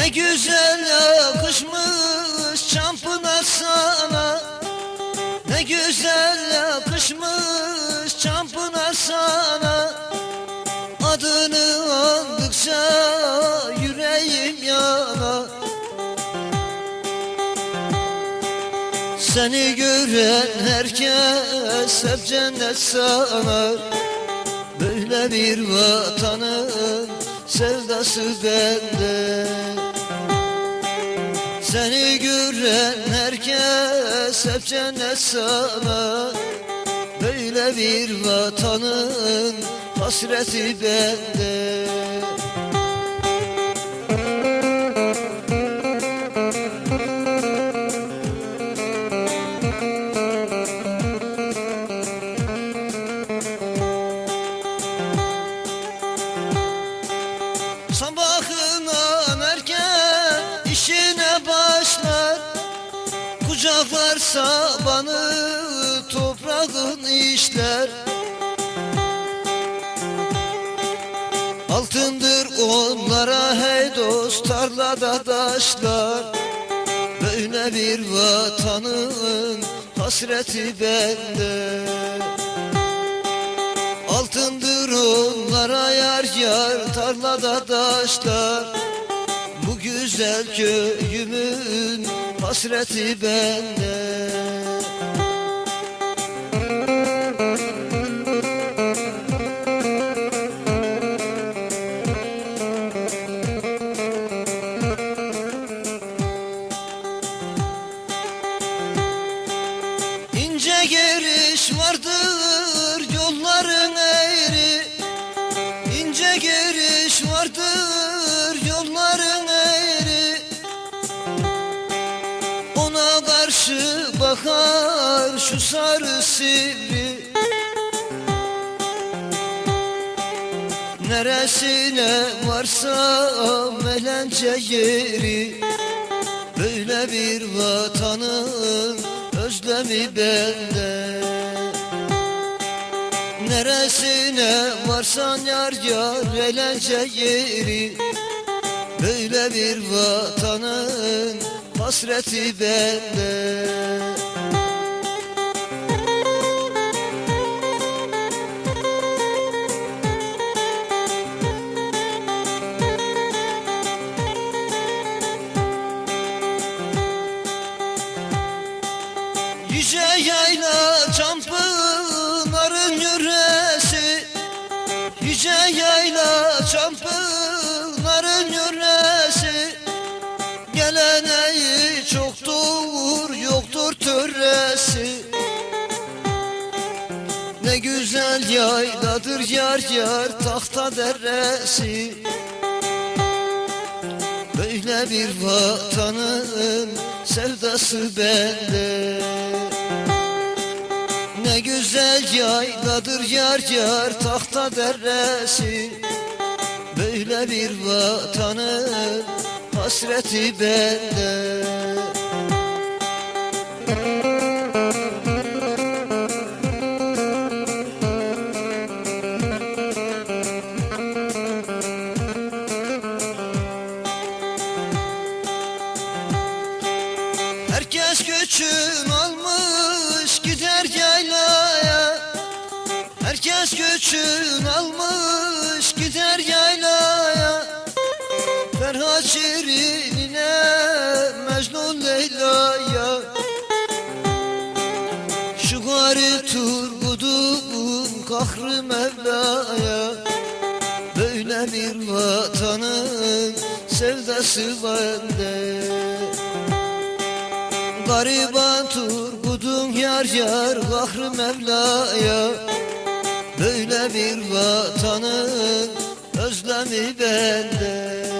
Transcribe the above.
Ne güzel yakışmış çampına sana. Ne güzel yakışmış çampına sana. Adını andıkça yüreğim yana. Seni gören herkes hep cennet sanar Böyle bir vatanın sevdası bende Seni gören herkes hep cennet sanar Böyle bir vatanın hasreti bende Kucaklarsa banı toprağın işler. Altındır onlara hey dost tarlada taşlar. Böyle bir vatanın hasreti bende. Altındır onlara yar yar tarlada taşlar. Bu güzel köyümün hasreti bende şu sarı sivri Neresine varsa melence yeri. Böyle bir vatanın özlemi bende. Neresine varsan yar yar eğlence yeri. Böyle bir vatanın hasreti bende yayla çampınarın yüresi Geleneği çoktur yoktur töresi. Ne güzel yayladır yar yar tahta deresi Böyle bir vatanın sevdası bende Ne güzel yayladır yar yar tahta deresi Böyle bir vatanın hasreti bende. Herkes göçün Herkes göçün almış gider yaylaya. Ferhat Şirin'ine Mecnun Leyla'ya. Şu gari Turgut'un kahrı Mevla'ya. Böyle bir vatanın sevdası bende. Gariban Turgut'un yar yar kahrı Mevla'ya Böyle bir vatanın özlemi bende